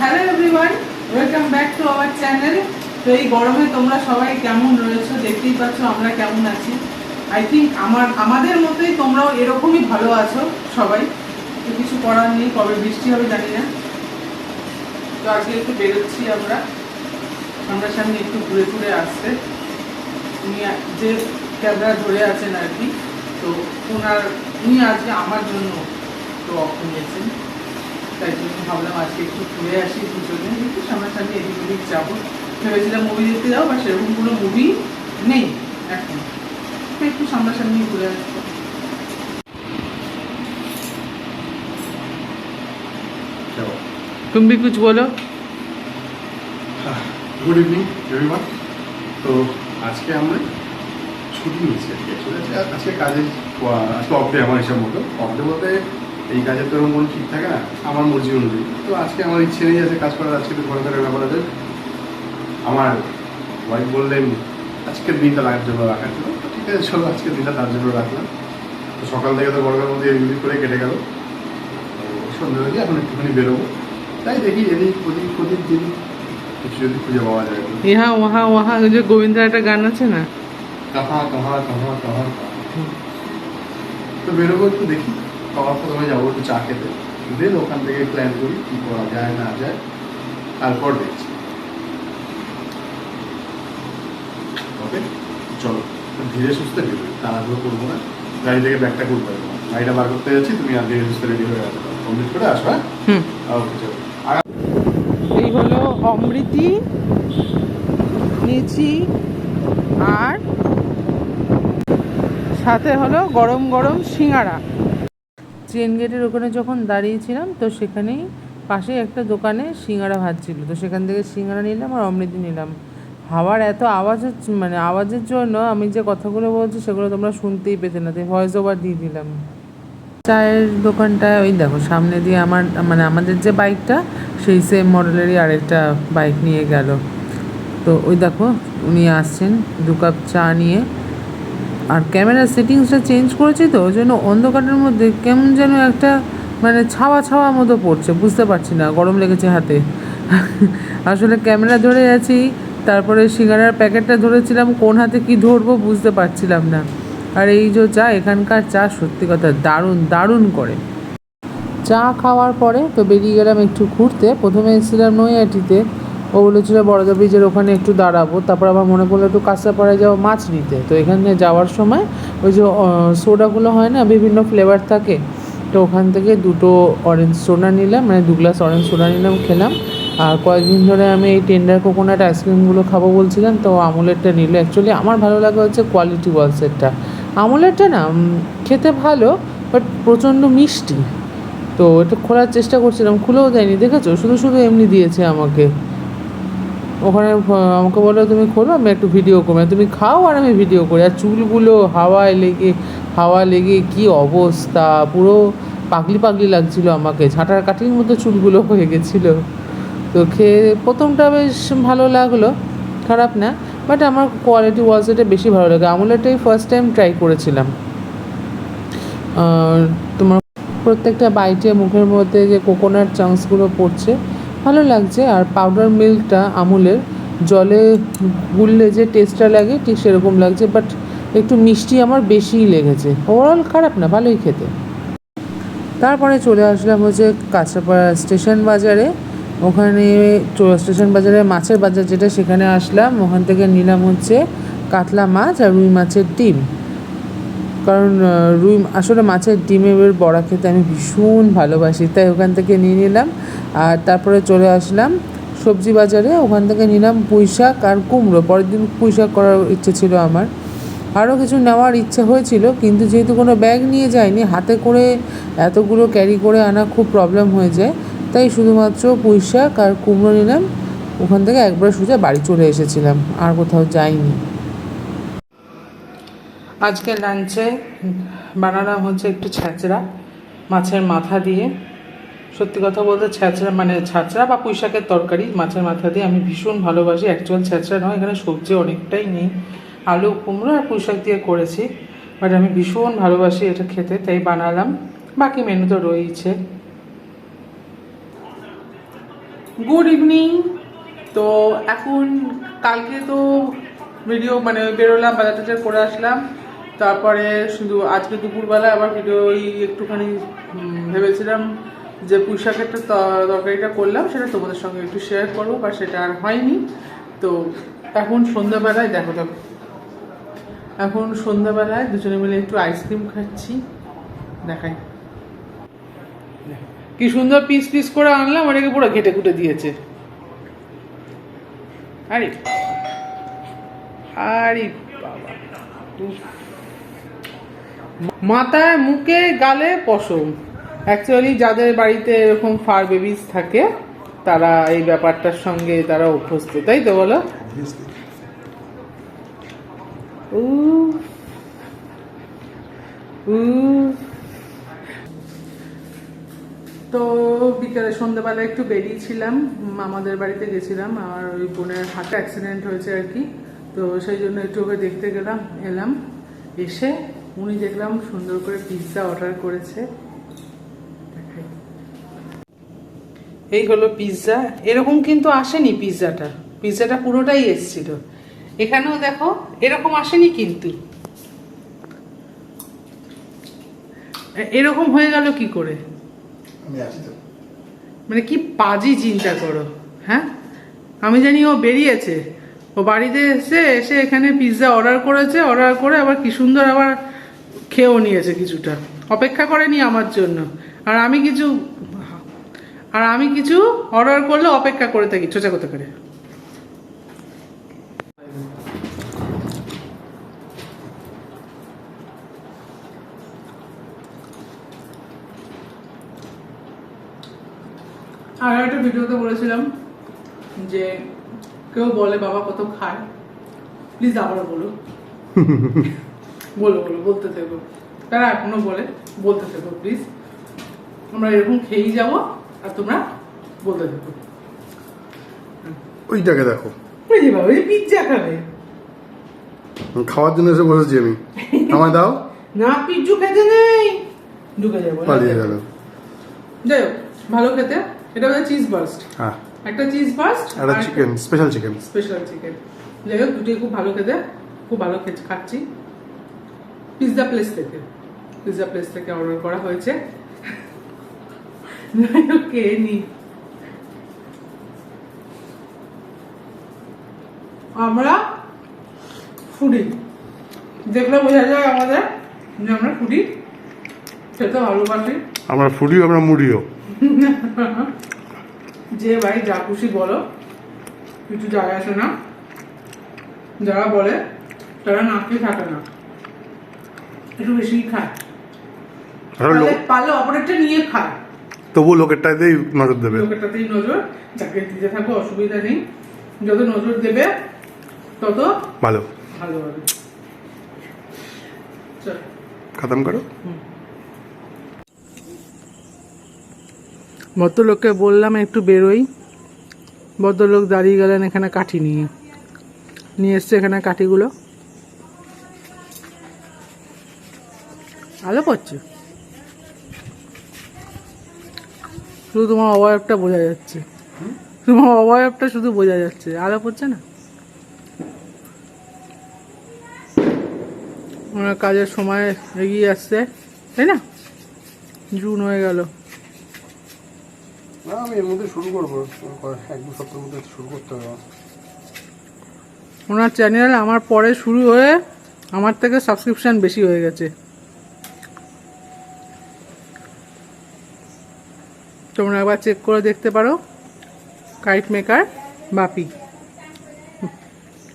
Hello everyone welcome back to our channel তো এই গরমে তোমরা সবাই কেমন রয়েছো? দেখতেই পাচ্ছ আমরা কেমন আছি। আই থিঙ্ক আমার, আমাদের মতোই তোমরাও এরকমই ভালো আছো সবাই। তো কিছু করার নেই, কবে বৃষ্টি হবে জানি না। তো আজকে একটু বেরোচ্ছি আমরা। আমরা সামনে একটু ঘুরে ঘুরে আসতে। যে ক্যামেরা ধরে আছেন আর কি। তো ওনার উনি আজকে আমার জন্য তো অফ নিয়েছেন তাই জন্য ভাবলাম আজকে একটু ঘুরে আসি দুজনে একটু সামনাসামনি এদিক ওদিক যাব। ভেবেছিলাম মুভি দেখতে যাব বা সেরকম কোনো মুভি নেই এখন। একটু সামনাসামনি ঘুরে আসব তুমি কিছু বলো? গুড ইভিনিং এভরিওয়ান তো আজকে আমরা ছুটি নিয়েছি আজকে Actually আজকে- আজকে কাজে আজকে অফ ডে আমার হিসাব মতো। অফ ডে বলতে এই কাজের তো কোনো ঠিক থাকে না, আমার মর্জি অনুযায়ী। তো আজকে আমার ইচ্ছে নেই আছে কাজ করার, আজকে ঘরে ঘরে ব্যাপার আছে। আমার ওয়াইফ বললেন, আজকের দিনটা লাগার জন্য রাখার জন্য। ঠিক আছে, চলো আজকের দিনটা তার জন্য রাখলাম। তো সকাল থেকে তো বড়দের মধ্যে এগুলি করে কেটে গেল। সন্ধ্যে হয়ে এখন একটুখানি বেরোবো। তাই দেখি এদিক ওদিক ওদিক যেদিক কিছু যদি খুঁজে পাওয়া যায়। ইহা, ওহা ওহা যে গোবিন্দার একটা গান আছে না? কাহা কাহা কাহা কাহা তো বেরোবো একটু দেখি সবার প্রথমে যাব একটু চা খেতে দেন ওখান থেকে প্ল্যান করি কী করা যায় না যায় তারপর দেখছি ওকে চলো ধীরে সুস্থে বেরোই তাড়াহুড়ো করব না গাড়ি থেকে ব্যাগটা করব গাড়িটা বার করতে যাচ্ছি তুমি আর ধীরে সুস্থে রেডি হয়ে আসো কমপ্লিট করে আসো হুম ওকে চলো এই হলো অমৃতি নিচি আর সাথে হলো গরম গরম সিঙ্গারা। চেন গেটের ওখানে যখন দাঁড়িয়েছিলাম, তো সেখানেই পাশে একটা দোকানে সিঙ্গারা ভাজছিল তো সেখান থেকে সিঙ্গারা নিলাম আর অমৃতি নিলাম। হাওয়ার এত আওয়াজের মানে আওয়াজের জন্য আমি যে কথাগুলো বলছি, সেগুলো তোমরা শুনতেই পেতে না। তাই ভয়েস ওভার দিয়ে দিলাম। চায়ের দোকানটায় ওই দেখো, সামনে দিয়ে আমার মানে আমাদের যে বাইকটা সেই সেম মডেলেরই আরেকটা বাইক নিয়ে গেল। তো ওই দেখো, উনি আসছেন দু কাপ চা নিয়ে। আর ক্যামেরার সেটিংসটা চেঞ্জ করেছি তো, ওই জন্য অন্ধকারের মধ্যে কেমন যেন একটা মানে ছাওয়া ছাওয়া মতো পড়ছে, বুঝতে পারছি না, গরম লেগেছে হাতে। আসলে ক্যামেরা ধরে আছি, তারপরে সিঙ্গারার প্যাকেটটা ধরেছিলাম, কোন হাতে কি ধরবো বুঝতে পারছিলাম না। আর এই যে চা, এখানকার চা সত্যি কথা দারুণ দারুণ করে। চা খাওয়ার পরে তো বেরিয়ে গেলাম একটু ঘুরতে, প্রথমে এসেছিলাম নৈহাটিতে। ও বলেছিল বড়দা ব্রিজের ওখানে একটু দাঁড়াবো। তারপর আবার মনে পড়ল একটু কাঁচাপাড়ায় যাব মাছ নিতে। তো এখানে যাওয়ার সময় ওই যে সোডাগুলো হয় না, বিভিন্ন ফ্লেভার থাকে। তো ওখান থেকে দুটো অরেঞ্জ সোডা নিলাম মানে দু গ্লাস অরেঞ্জ সোডা নিলাম, খেলাম। আর কয়েকদিন ধরে আমি এই টেন্ডার কোকোনাট আইসক্রিমগুলো খাব বলছিলাম তো আমুলেরটা নিল। অ্যাকচুয়ালি আমার ভালো লাগে হচ্ছে কোয়ালিটি ওয়ালসেরটা আমুলেরটা না খেতে ভালো বাট প্রচণ্ড মিষ্টি। তো এটা খোলার চেষ্টা করছিলাম, খুলেও দেয়নি দেখেছ? শুধু শুধু এমনি দিয়েছে আমাকে। ওখানে আমাকে বলল, তুমি খোলো, আমি একটু ভিডিও করি। তুমি খাও আর আমি ভিডিও করি। আর চুলগুলো হাওয়ায় লেগে হাওয়া লেগে কি অবস্থা? পুরো পাগলি পাগলি লাগছিল আমাকে। ঝাঁটার কাঠির মতো চুলগুলো হয়ে গেছিল। তো খেয়ে, প্রথমটা বেশ ভালো লাগল, খারাপ না বাট আমার কোয়ালিটি ওয়াজটা বেশি ভালো লাগে। আমুলেটাই ফার্স্ট টাইম ট্রাই করেছিলাম। তোমার প্রত্যেকটা বাইটে মুখের মধ্যে যে কোকোনাট চাংসগুলো পড়ছে ভালো লাগছে। আর পাউডার মিল্কটা আমুলের। জলে গুললে যে টেস্টটা লাগে, ঠিক সেরকম লাগছে বাট একটু মিষ্টি আমার বেশিই লেগেছে। ওভারঅল খারাপ না, ভালোই খেতে। তারপরে চলে আসলাম হচ্ছে কাঁচাপাড়া স্টেশন বাজারে। ওখানে স্টেশন বাজারে মাছের বাজার যেটা, সেখানে আসলাম। ওখান থেকে নিলাম হচ্ছে কাতলা মাছ আর রুই মাছের ডিম। কারণ রুই, আসলে মাছের ডিমের বড়া খেতে আমি ভীষণ ভালোবাসি, তাই ওখান থেকে নিয়ে নিলাম। আর তারপরে চলে আসলাম সবজি বাজারে, ওখান থেকে নিলাম পুঁই শাক আর কুমড়ো। পরের দিন পুঁই শাক করার ইচ্ছে ছিল আমার। আরও কিছু নেওয়ার ইচ্ছে হয়েছিল, কিন্তু যেহেতু কোনো ব্যাগ নিয়ে যায়নি হাতে করে এতগুলো ক্যারি করে আনা খুব প্রবলেম হয়ে যায়। তাই শুধুমাত্র পুঁই শাক আর কুমড়ো নিলাম। ওখান থেকে একবার সোজা বাড়ি চলে এসেছিলাম, আর কোথাও যাইনি। আজকে লাঞ্চে বানালাম হচ্ছে একটু ছ্যাঁচড়া মাছের মাথা দিয়ে। সত্যি কথা বলতে ছ্যাঁচড়া মানে ছ্যাঁচড়া বা পুঁই শাকের তরকারি, মাছের মাথা দিয়ে আমি ভীষণ ভালোবাসি। অ্যাকচুয়াল ছ্যাঁচড়া নয়, এখানে সবজি অনেকটাই নেই। আলু, কুমড়ো আর পুঁই শাক দিয়ে করেছি বাট আমি ভীষণ ভালোবাসি এটা খেতে, তাই বানালাম। বাকি মেনু তো রয়েছে গুড ইভিনিং তো এখন কালকে তো ভিডিও মানে বেরোলাম, বাজার টাজার করে আসলাম। তারপরে শুধু আজকে দুপুরবেলা আবার ভিডিও একটুখানি ভেবেছিলাম যে পুঁই একটা তরকারিটা করলাম, সেটা তোমাদের সঙ্গে একটু শেয়ার করব, বা সেটা আর হয়নি। তো এখন সন্ধ্যাবেলায়, দেখো দেখো। এখন সন্ধ্যাবেলায় দুজনে মিলে একটু আইসক্রিম খাচ্ছি। দেখাই। কি সুন্দর পিস পিস করে আনলাম ওটাকে পুরো ঘেটে কুটে দিয়েছে। আরে আরে বাবা। মাথায়, মুখে, গালে পশম। অ্যাকচুয়ালি যাদের বাড়িতে এরকম ফার বেবিস থাকে, তারা এই ব্যাপারটার সঙ্গে তারা অভ্যস্ত, তাই তো বলো। তো বিকেলে সন্ধ্যাবেলা একটু বেরিয়েছিলাম আমাদের বাড়িতে গেছিলাম আমার ওই বোনের হাতে অ্যাক্সিডেন্ট হয়েছে আর কি। তো সেই জন্য একটু ওকে দেখতে গেলাম, এলাম, এসে উনি দেখলাম সুন্দর করে পিৎজা অর্ডার করেছে। এই হলো পিৎজা এরকম কিন্তু আসেনি পিৎজাটা পিৎজাটা পুরোটাই এসেছিল। এখানেও দেখো এরকম আসেনি কিন্তু। এরকম হয়ে গেল কি করে? মানে কি পাজি চিন্তা করো হ্যাঁ? আমি জানি ও বেরিয়েছে। ও বাড়িতে এসে এসে এখানে পিৎজা অর্ডার করেছে অর্ডার করে আবার কি সুন্দর আবার খেয়েও নিয়েছে কিছুটা। অপেক্ষা করেনি আমার জন্য। আর আমি কিছু আর আমি কিছু অর্ডার করলে অপেক্ষা করে থাকি ছোচা করতে করে। আর একটা ভিডিওতে বলেছিলাম যে কেউ বলে বাবা কত খায় প্লিজ আবারও বলো বলো বলো বলতে থেকো। তারা এখনও বলে বলতে থেকো প্লিজ আমরা এরকম খেয়েই যাব আর তোমরা বলতে থেকো। ওইটাকে দেখো। বুঝলি বাবা এই পিৎজা খাবে। খাওয়ার জন্য এসে বসেছি আমি। আমায় দাও। না পিজ্জু খেতে নেই। ঢুকে যাব পালিয়ে গেল। যাই হোক ভালো খেতে। এটা হচ্ছে চিজ বার্স্ট হ্যাঁ। একটা চিজ বার্স্ট একটা chicken special chicken special chicken যাই হোক দুটোই খুব ভালো খেতে। খুব ভালো খেতে খাচ্ছি। পিৎজা প্লেস থেকে। পিৎজা প্লেস থেকে অর্ডার করা হয়েছে। নি? আমরা ফুডি দেখলে বোঝা যায় আমাদের যে আমরা ফুডি খেতে ভালোবাসি। আমরা ফুডিও আমরা মুড়িও। যে ভাই যা খুশি বলো। কিছু যায় আসে না। যারা বলে তারা নাকি থাকে না। একটু বেশি খায়। লোক পারলে- পারলে নিয়ে খায়। তবু লোকেরটাতেই নজর দেবে। লোকেরটাতেই নজর। যাকে দিতে থাকো অসুবিধা নেই। যত নজর দেবে তত ভালো। ভালো হবে। খতম করো। ভদ্রলোককে বললাম একটু বেরোই। ভদ্রলোক দাঁড়িয়ে গেলেন এখানে কাঠি নিয়ে। নিয়ে এসছে এখানে কাঠিগুলো। আলো পড়ছে শুধু তোমার অবয়বটা বোঝা যাচ্ছে। তোমার অবয়বটা শুধু বোঝা যাচ্ছে। আলো পড়ছে না? ওনার কাজের সময় এগিয়ে আসছে তাই না? জুন হয়ে গেল। না আমি এর মধ্যে শুরু করব। এক দু সপ্তাহের মধ্যে শুরু করতে হবে ওনার চ্যানেল আমার পরে শুরু হয়ে আমার থেকে সাবস্ক্রিপশন বেশি হয়ে গেছে। তোমরা একবার চেক করে দেখতে পারো। Kite maker Bapi.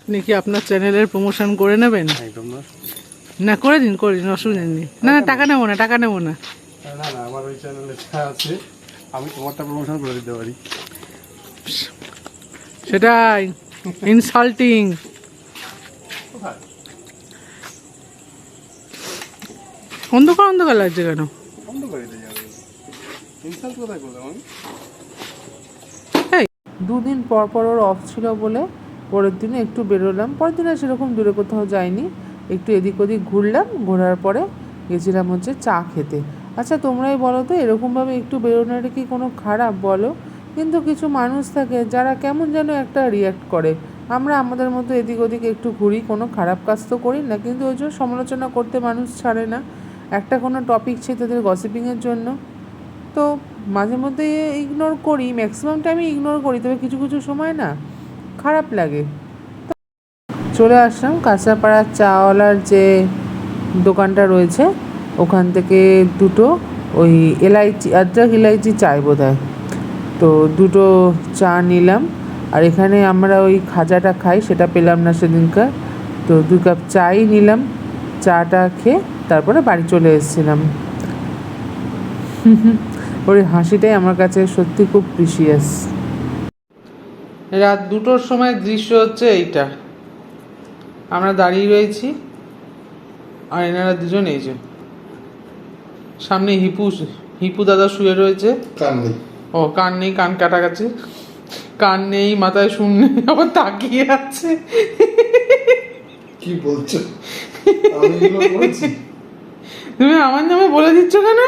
আপনি কি আপনার চ্যানেলের প্রমোশন করে নেবেন? না। করে দিন করে দিন অসুবিধা নেই। না না টাকা নেব না টাকা নেব না। না না আমার ওই চ্যানেলে আছে আমি তোমারটা প্রমোশন করে দিতে পারি। সেটাই ইনসাল্টিং অন্ধকার অন্ধকার লাগছে কেন? বন্ধ করে দিতে যাবে দুদিন পর পর ওর অফ ছিল বলে পরের দিনে একটু বেরোলাম। পরের দিনে সেরকম দূরে কোথাও যাইনি। একটু এদিক ওদিক ঘুরলাম, ঘোরার পরে গেছিলাম হচ্ছে চা খেতে। আচ্ছা তোমরাই বলো তো, এরকমভাবে একটু বেরোনোটা কি কোনো খারাপ বলো? কিন্তু কিছু মানুষ থাকে যারা কেমন যেন একটা রিয়াক্ট করে। আমরা আমাদের মতো এদিক ওদিক একটু ঘুরি, কোনো খারাপ কাজ তো করি না। কিন্তু ওই জন্য সমালোচনা করতে মানুষ ছাড়ে না। একটা কোনো টপিক ছে তাদের গসিপিংয়ের জন্য। তো মাঝে মধ্যে ইগনোর করি ম্যাক্সিমাম টাইমে ইগনোর করি, তবে কিছু কিছু সময় না, খারাপ লাগে। চলে আসলাম কাঁচাপাড়ার চাওয়ালার যে দোকানটা রয়েছে, ওখান থেকে দুটো ওই এলাইচি, আদ্রাক ইলাইচি চাই বোধ হয় তো দুটো চা নিলাম, আর এখানে আমরা ওই খাজাটা খাই, সেটা পেলাম না সেদিনকার। তো দু কাপ চাই নিলাম, চাটা খেয়ে তারপরে বাড়ি চলে এসেছিলাম। ওর হাসিটাই আমার কাছে সত্যি খুব প্রিসিয়াস রাত দুটোর সময় দৃশ্য হচ্ছে এইটা। আমরা দাঁড়িয়ে রয়েছি আর এনারা দুজন এই যে। সামনে হিপু হিপু দাদা শুয়ে রয়েছে। কান নেই। ও কান নেই কান কাটা গেছে কান নেই মাথায় শুন নেই আবার তাকিয়ে আছে। কি বলছো। তুমি আমার নামে বলে দিচ্ছ কেন?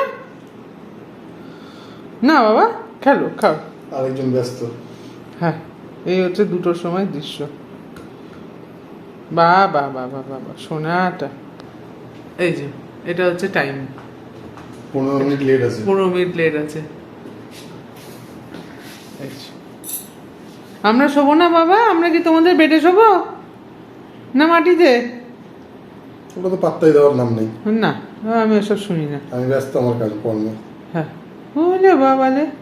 না বাবা খেলো খাও। আরেকজন ব্যস্ত। হ্যাঁ এই হচ্ছে দুটোর সময় দৃশ্য। বা বা বা বা বা বা সোনাটা। এই যে এটা হচ্ছে টাইম পনেরো মিনিট লেট আছে। পনেরো মিনিট লেট আছে। আমরা শোবো না বাবা? আমরা কি তোমাদের বেডে শোবো? না মাটিতে? ওটা তো পাত্তাই দেওয়ার নাম নেই। না আমি এসব শুনি না। আমি ব্যস্ত আমার কাজ কর্মে হ্যাঁ। होने ले वाह वाले।